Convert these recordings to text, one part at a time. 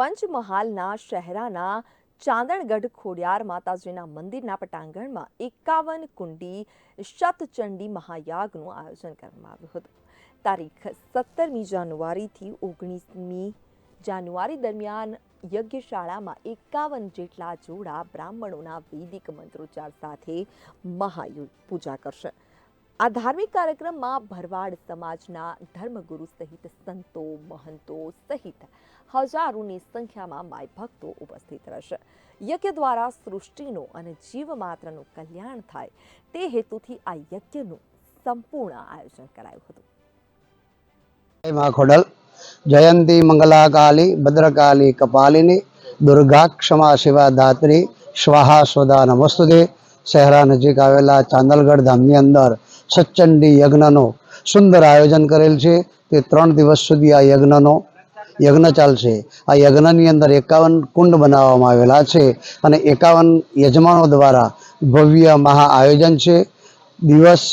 પંચમહાલના શહેરાના ચાંદણગઢ ખોડિયાર માતાજીના મંદિરના પટાંગણમાં એકાવન કુંડી શતચંડી મહાયાગનું આયોજન કરવામાં આવ્યું હતું. તારીખ સત્તરમી જાન્યુઆરીથી ઓગણીસમી જાન્યુઆરી દરમિયાન યજ્ઞશાળામાં એકાવન જેટલા જોડા બ્રાહ્મણોના વૈદિક મંત્રોચ્ચાર સાથે મહાયુગ પૂજા કરશે. આ ધાર્મિક કાર્યક્રમમાં ભરવાડ સમાજના ધર્મગુરુ સહિત સંતો, મહંતો સહિત હજારોની સંખ્યામાં માય ભક્તો ઉપસ્થિત રહેશે. યજ્ઞ દ્વારા સૃષ્ટિનો અને જીવમાત્રનું કલ્યાણ થાય તે હેતુથી આ યજ્ઞનું સંપૂર્ણ આયોજન કરાયું હતું. ખોડલ. જયંતી મંગલાકાલી, ભદ્રકાલી કપાલિની, દુર્ગા ક્ષમા શિવા ધાત્રી, સ્વાહા સ્વદા નમસ્તુતે. શહેરા નજીક આવેલા ચાંદલગઢ ધામની અંદર સચ્ચંડી યજ્ઞનો સુંદર આયોજન કરેલ છે. તે ત્રણ દિવસ સુધી આ યજ્ઞનો યજ્ઞ ચાલશે. આ યજ્ઞની અંદર એકાવન કુંડ બનાવવામાં આવેલા છે અને એકાવન યજમાનો દ્વારા ભવ્ય મહા આયોજન છે. દિવસ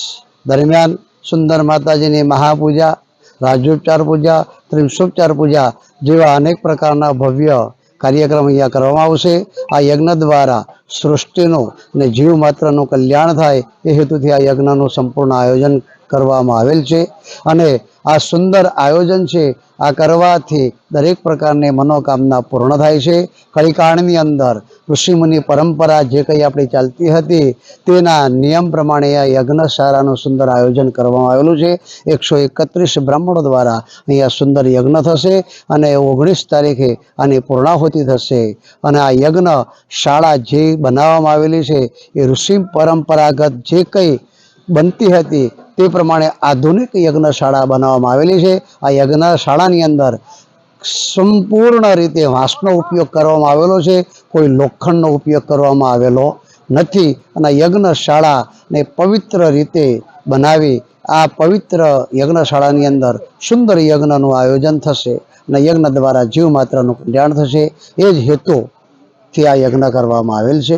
દરમિયાન સુંદર માતાજીની મહાપૂજા રાજોપચાર પૂજા, ત્રિશુપચાર પૂજા જેવા અનેક પ્રકારના ભવ્ય કાર્યક્રમ અહીંયા કરવામાં આવશે. આ યજ્ઞ દ્વારા સૃષ્ટિનું અને જીવ માત્રનું કલ્યાણ થાય એ હેતુથી આ યજ્ઞનું સંપૂર્ણ આયોજન કરવામાં આવેલ છે. અને આ સુંદર આયોજન છે, આ કરવાથી દરેક પ્રકારની મનોકામના પૂર્ણ થાય છે. કલિકાળની અંદર ઋષિમુનિ પરંપરા જે કંઈ આપણી ચાલતી હતી, તેના નિયમ પ્રમાણે આ યજ્ઞશાળાનું સુંદર આયોજન કરવામાં આવેલું છે. એકસો એકત્રીસ બ્રાહ્મણો દ્વારા અહીંયા સુંદર યજ્ઞ થશે અને ઓગણીસ તારીખે આની પૂર્ણાહુતિ થશે. અને આ યજ્ઞ શાળા જે બનાવવામાં આવેલી છે. એ ઋષિ પરંપરાગત જે કંઈ બનતી હતી તે પ્રમાણે આધુનિક યજ્ઞશાળા બનાવવામાં આવેલી છે. આ યજ્ઞશાળાની અંદર સંપૂર્ણ રીતે વાંસનો ઉપયોગ કરવામાં આવેલો છે. કોઈ લોખંડનો ઉપયોગ કરવામાં આવેલો નથી. અને યજ્ઞશાળાને પવિત્ર રીતે બનાવી આ પવિત્ર યજ્ઞશાળાની અંદર સુંદર યજ્ઞનું આયોજન થશે. અને યજ્ઞ દ્વારા જીવ માત્રનું કલ્યાણ થશે. એ જ હેતુથી આ યજ્ઞ કરવામાં આવેલ છે.